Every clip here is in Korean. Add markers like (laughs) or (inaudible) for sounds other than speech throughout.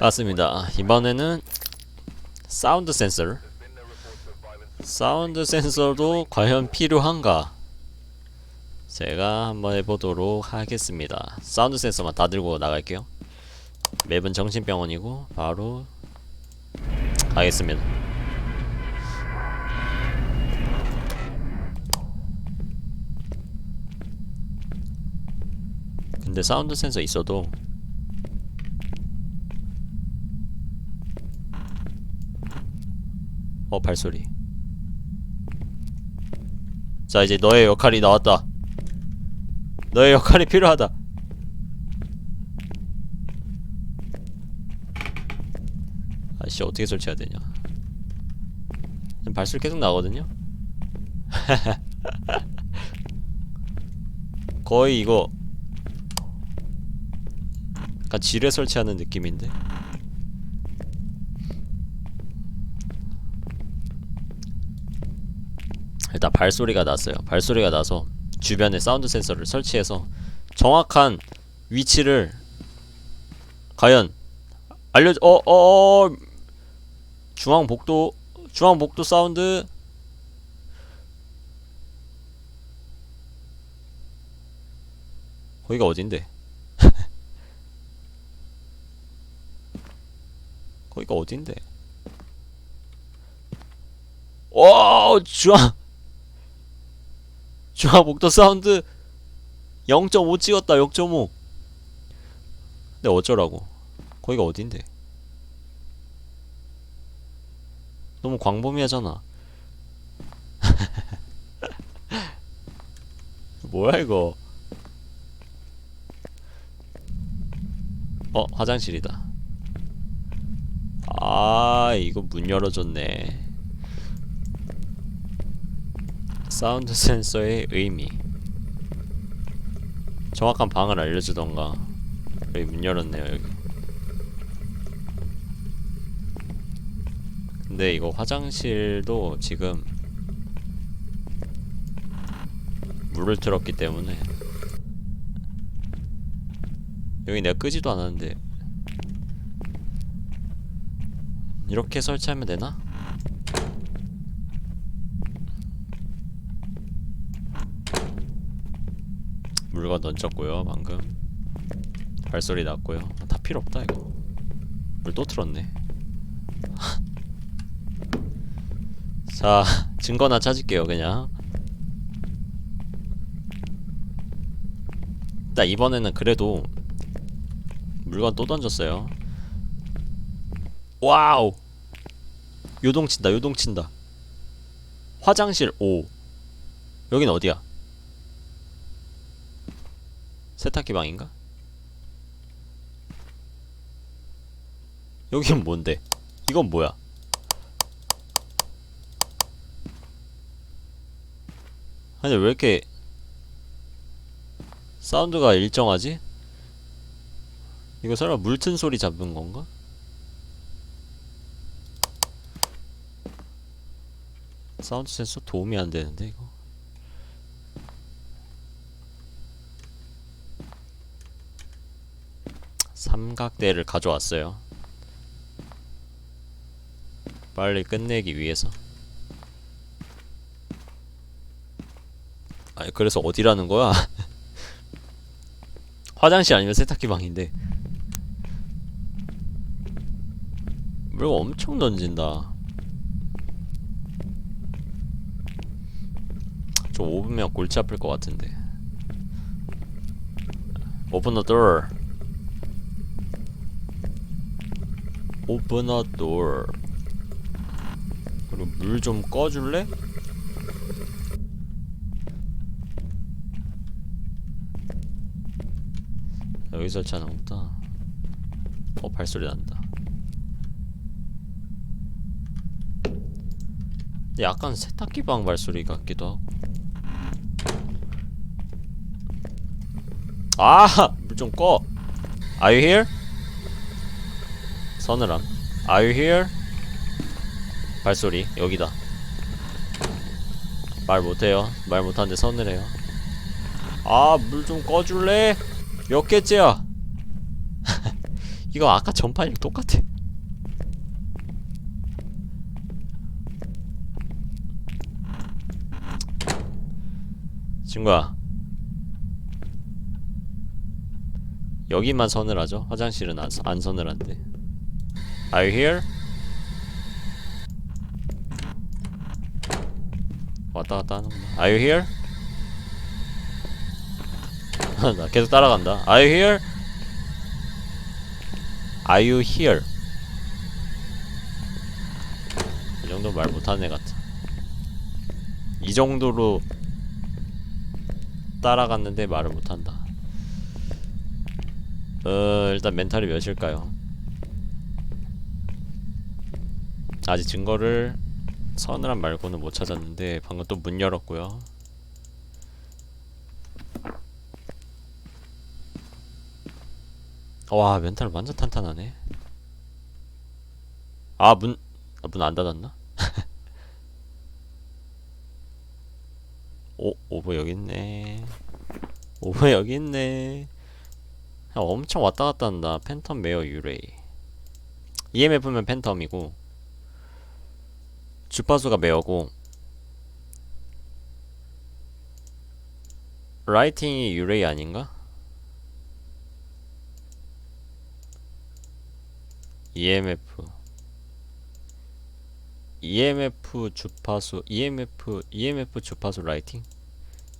맞습니다. 이번에는 사운드 센서. 사운드 센서도 과연 필요한가? 제가 한번 해보도록 하겠습니다. 사운드 센서만 다 들고 나갈게요. 맵은 정신병원이고 바로 가겠습니다. 근데 사운드 센서 있어도 어 발소리. 자 이제 너의 역할이 나왔다. 너의 역할이 필요하다. 아씨 어떻게 설치해야 되냐. 발소리 계속 나거든요? (laughs) 거의 이거. 약간 지뢰 설치하는 느낌인데 일단 발소리가 났어요. 발소리가 나서 주변에 사운드 센서를 설치해서 정확한 위치를 과연 알려 어어 어, 어, 중앙 복도 중앙 복도 사운드 거기가 어딘데? (laughs) 거기가 어딘데? 와 중앙 중앙 복도 사운드 0.5 찍었다 0.5 근데 어쩌라고? 거기가 어딘데? 너무 광범위하잖아. (laughs) 뭐야 이거? 어 화장실이다. 아 이거 문 열어줬네 사운드 센서의 의미. 정확한 방을 알려주던가. 여기 문 열었네요 여기. 근데 이거 화장실도 지금 물을 틀었기 때문에 여기 내가 끄지도 않았는데 이렇게 설치하면 되나? 물건 던졌고요 방금. 발소리 났고요. 다 필요 없다 이거. 물 또 틀었네. (laughs) 자 증거나 찾을게요 그냥. 일단 이번에는 그래도 물건 또 던졌어요. 와우! 요동친다 요동친다. 화장실 5 여긴 어디야 세탁기 방인가? 여긴 뭔데? 이건 뭐야? 아니 왜 이렇게 사운드가 일정하지? 이거 설마 물튼 소리 잡은 건가? 사운드 센서 도움이 안 되는데 이거 삼각대를 가져왔어요. 빨리 끝내기 위해서. 아니 그래서 어디라는 거야? (laughs) 화장실 아니면 세탁기 방인데. 물건 엄청 던진다. 좀 5분면 골치 아플 것 같은데. Open the door. Open a door. 그리고 물 좀 꺼줄래? 여기 설치하나 보다. 어 발소리 난다. 약간 세탁기 방 발소리 같기도 하고. 아! 물 좀 꺼! Are you here? 서늘함. Are you here? 발소리 여기다. 말 못해요. 말 못하는데 서늘해요. 아 물 좀 꺼줄래? 몇 개째야? (laughs) 이거 아까 전판이랑 똑같아. 친구야. 여기만 선을 하죠? 화장실은 안, 서- 안 한대 Are you here? 왔다 갔다 하는구나 Are you here? (laughs) 나 계속 따라간다 Are you here? Are you here? 이 정도 말 못하는 애 같아 이 정도로 따라갔는데 말을 못한다 어 일단 멘탈이 몇일까요? 아직 증거를 서늘함 말고는 못 찾았는데 방금 또 문 열었고요. 와 멘탈 완전 탄탄하네. 아문 아, 문안 닫았나? (laughs) 오 오버 여기 있네. 오버 여기 있네. 야, 엄청 왔다 갔다 한다. 팬텀 메어 유레이. EMF면 팬텀이고 주파수가 메어고 라이팅이 유레이 아닌가? EMF EMF 주파수 EMF EMF 주파수 라이팅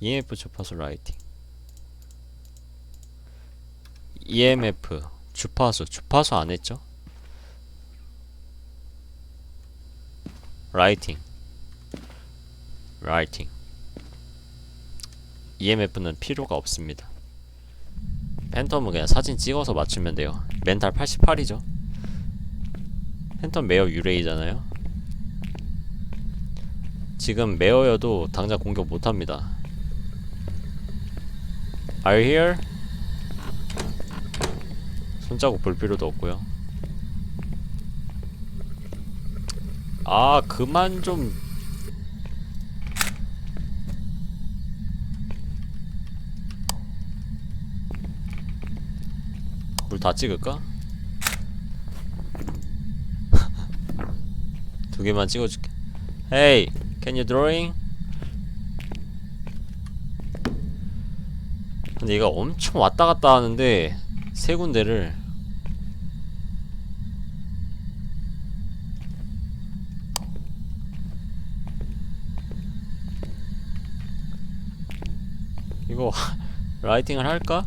EMF 주파수 라이팅 EMF 주파수 주파수 안 했죠? 라이팅 라이팅 EMF는 필요가 없습니다. 팬텀은 그냥 사진 찍어서 맞추면 돼요. 멘탈 88이죠. 팬텀 메어 유레이잖아요. 지금 메어여도 당장 공격 못합니다. Are you here? 손자국 볼 필요도 없고요 아 그만 좀 물 다 찍을까? (laughs) 두 개만 찍어줄게 Hey, can you drawing? 근데 얘가 엄청 왔다 갔다 하는데 세 군데를 이거 라이팅을 할까?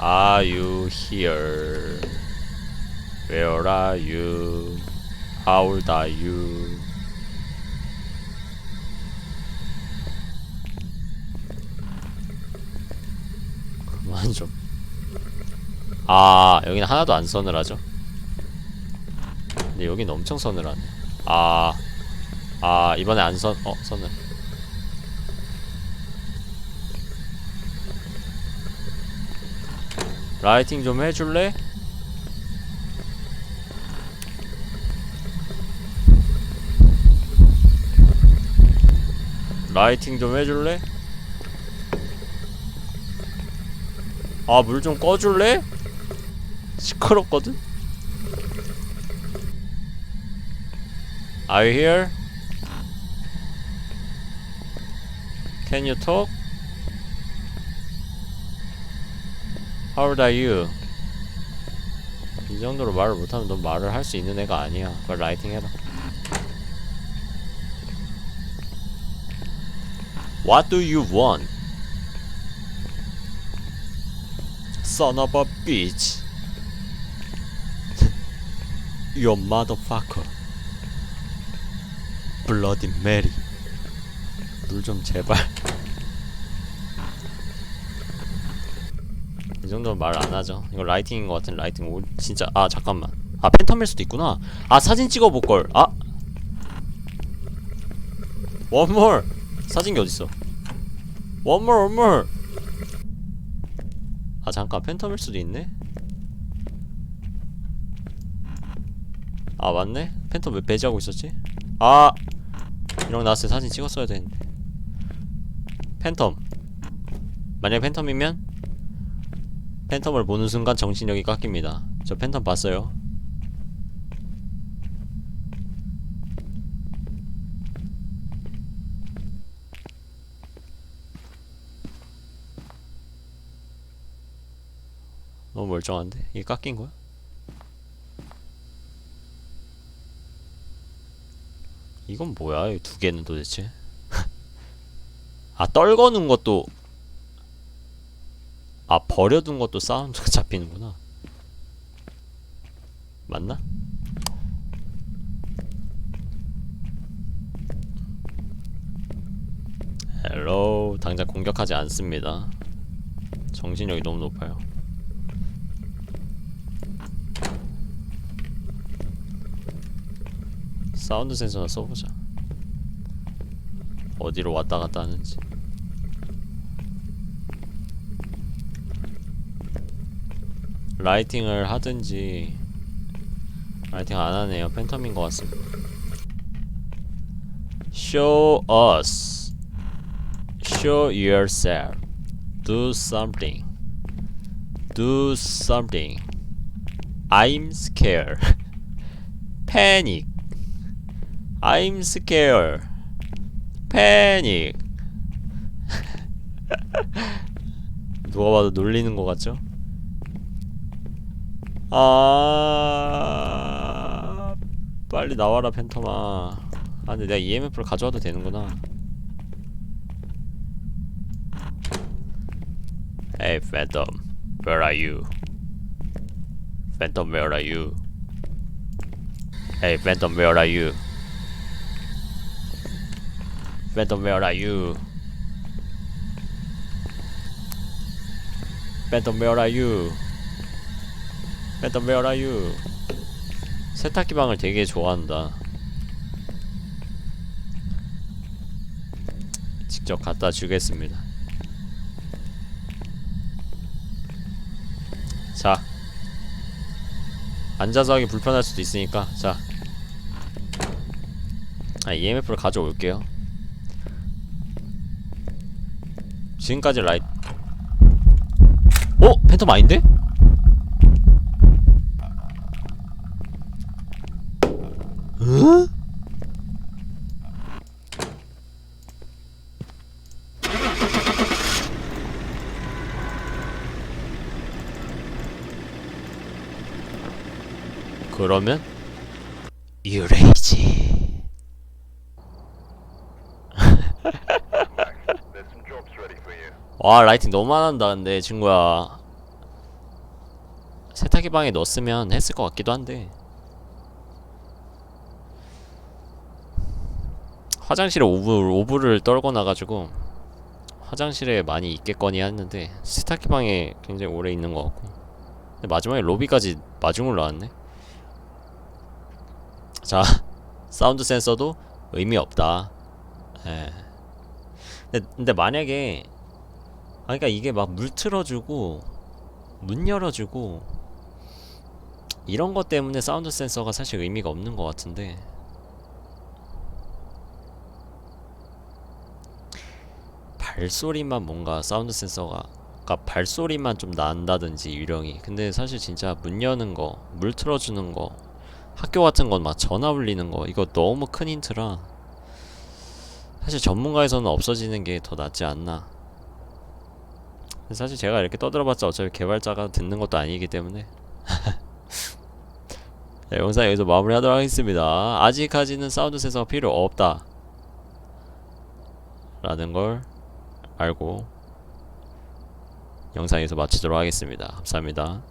Are you here? Where are you? How old are you? 그만 좀. 아, 여기는 하나도 안 서늘하죠? 근데 여긴 엄청 서늘하네. 아, 아, 이번에 안 선, 어, 서늘. 라이팅 좀 해줄래? 라이팅 좀 해줄래? 아, 물 좀 꺼줄래? 시끄럽거든? Are you here? Can you talk? How old are you? 이 정도로 말을 못하면 넌 말을 할 수 있는 애가 아니야. 그걸 라이팅 해라. What do you want? Son of a bitch. You motherfucker. Bloody Mary. 물좀 제발. 이 정도면 말 안 하죠. 이거 라이팅인 것 같은 라이팅 오 진짜 아 잠깐만. 아 팬텀일 수도 있구나. 아 사진 찍어 볼 걸. 아. More. 사진기 어딨어? One more. 아 잠깐 팬텀일 수도 있네. 아 맞네. 팬텀 왜 배제하고 있었지? 아 이런 거 나왔을 때 사진 찍었어야 되는데 팬텀 만약 팬텀이면 팬텀을 보는 순간 정신력이 깎입니다 저 팬텀 봤어요 너무 멀쩡한데? 이게 깎인 거야? 이건 뭐야? 이 두 개는 도대체? (laughs) 아 떨거는 것도 아 버려둔 것도 사운드가 (laughs) 잡히는구나 맞나? 헬로 당장 공격하지 않습니다 정신력이 너무 높아요 사운드 센서나 써보자 어디로 왔다 갔다 하는지 라이팅을 하든지 라이팅 안 하네요 팬텀인 것 같습니다 Show us Show yourself Do something Do something I'm scared Panic I'm scared. Panic. 누가 봐도 놀리는 것 같죠? 아, 빨리 나와라 팬텀아. 아, 근데 내가 EMF를 가져와도 되는구나. Hey, Phantom, where are you? Phantom, where are you? Hey, Phantom, where are you? Phantom, where are you? Phantom, where are you? Phantom, where are you? 세탁기 방을 되게 좋아한다. 직접 갖다 주겠습니다. 자. 앉아서 하기 불편할 수도 있으니까, 자. 아, EMF를 가져올게요. 지금까지 라이 어? 팬텀 아닌데? 응? 그러면 유레이 와 라이팅 너무 안 한다 근데 친구야. 세탁기 방에 넣었으면 했을 것 같기도 한데. 화장실에 오브, 오브를 떨고 나가지고 화장실에 많이 있겠거니 했는데 세탁기 방에 굉장히 오래 있는 것 같고. 근데 마지막에 로비까지 마중을 나왔네. 자 (laughs) 사운드 센서도 의미 없다. 예. 근데, 근데 만약에 아 그러니까 이게 막 물 틀어주고 문 열어주고 이런 것 때문에 사운드 센서가 사실 의미가 없는 것 같은데. 발소리만 뭔가 사운드 센서가 그러니까 발소리만 좀 난다든지 유령이. 근데 사실 진짜 문 여는 거 물 틀어주는 거 학교 같은 건 막 전화 울리는 거 이거 너무 큰 힌트라 사실 전문가에서는 없어지는 게 더 낫지 않나 사실 제가 이렇게 떠들어봤자 어차피 개발자가 듣는 것도 아니기 때문에. 자, (laughs) 영상 여기서 마무리하도록 하겠습니다. 아직까지는 사운드 센서가 필요 없다. 라는 걸 알고 영상에서 마치도록 하겠습니다. 감사합니다